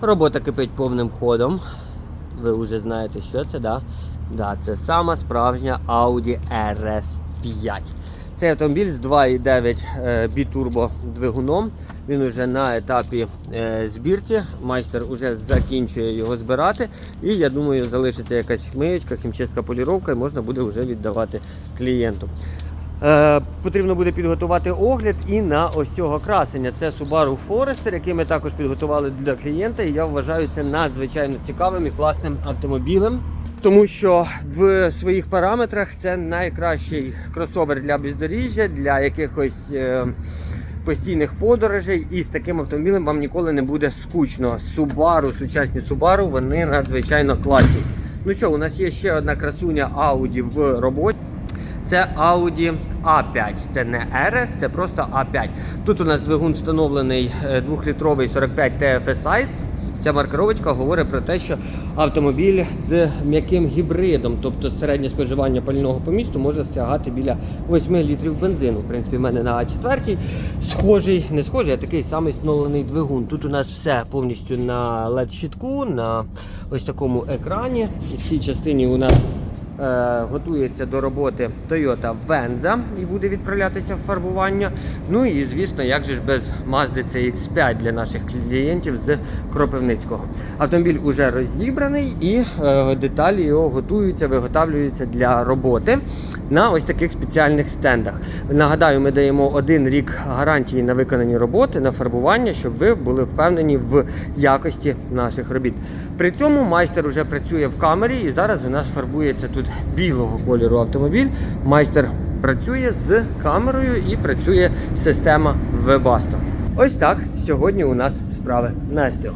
Робота кипить повним ходом. Ви вже знаєте, що це, да? Да, це сама справжня Audi RS5. Цей автомобіль з 2,9 е, бітурбо двигуном. Він уже на етапі е, збірці. Майстер вже закінчує його збирати. І я думаю, залишиться якась миєчка, хімчистка, поліровка і можна буде вже віддавати клієнту. Е, потрібно буде підготувати огляд і на ось цього красення. Це Subaru Forester, який ми також підготували для клієнта. І я вважаю це надзвичайно цікавим і класним автомобілем. Тому що в своїх параметрах це найкращий кросовер для бездоріжжя, для якихось е, постійних подорожей. І з таким автомобілем вам ніколи не буде скучно. Subaru, сучасні Subaru, вони надзвичайно класні. Ну що, у нас є ще одна красуня Audi в роботі. Це Audi A5, це не RS, це просто A5. Тут у нас двигун встановлений 2-літровий 45 TFSI. Ця маркировочка говорить про те, що автомобіль з м'яким гібридом, тобто середнє споживання пального по місту може сягати біля 8 літрів бензину. В принципі, в мене на А4 схожий, не схожий, а такий самий встановлений двигун. Тут у нас все повністю на LED-щитку, на ось такому екрані. В цій частині у нас Е, готується до роботи Toyota Venza і буде відправлятися в фарбування. Ну і звісно, як же ж без Mazda CX5 для наших клієнтів з Кропивницького. Автомобіль уже розібраний і е, деталі його готуються, виготовлюються для роботи на ось таких спеціальних стендах. Нагадаю, ми даємо один рік гарантії на виконані роботи, на фарбування, щоб ви були впевнені в якості наших робіт. При цьому майстер вже працює в камері і зараз у нас фарбується тут білого кольору автомобіль. Майстер працює з камерою і працює система Webasto. Ось так сьогодні у нас справи на СТО.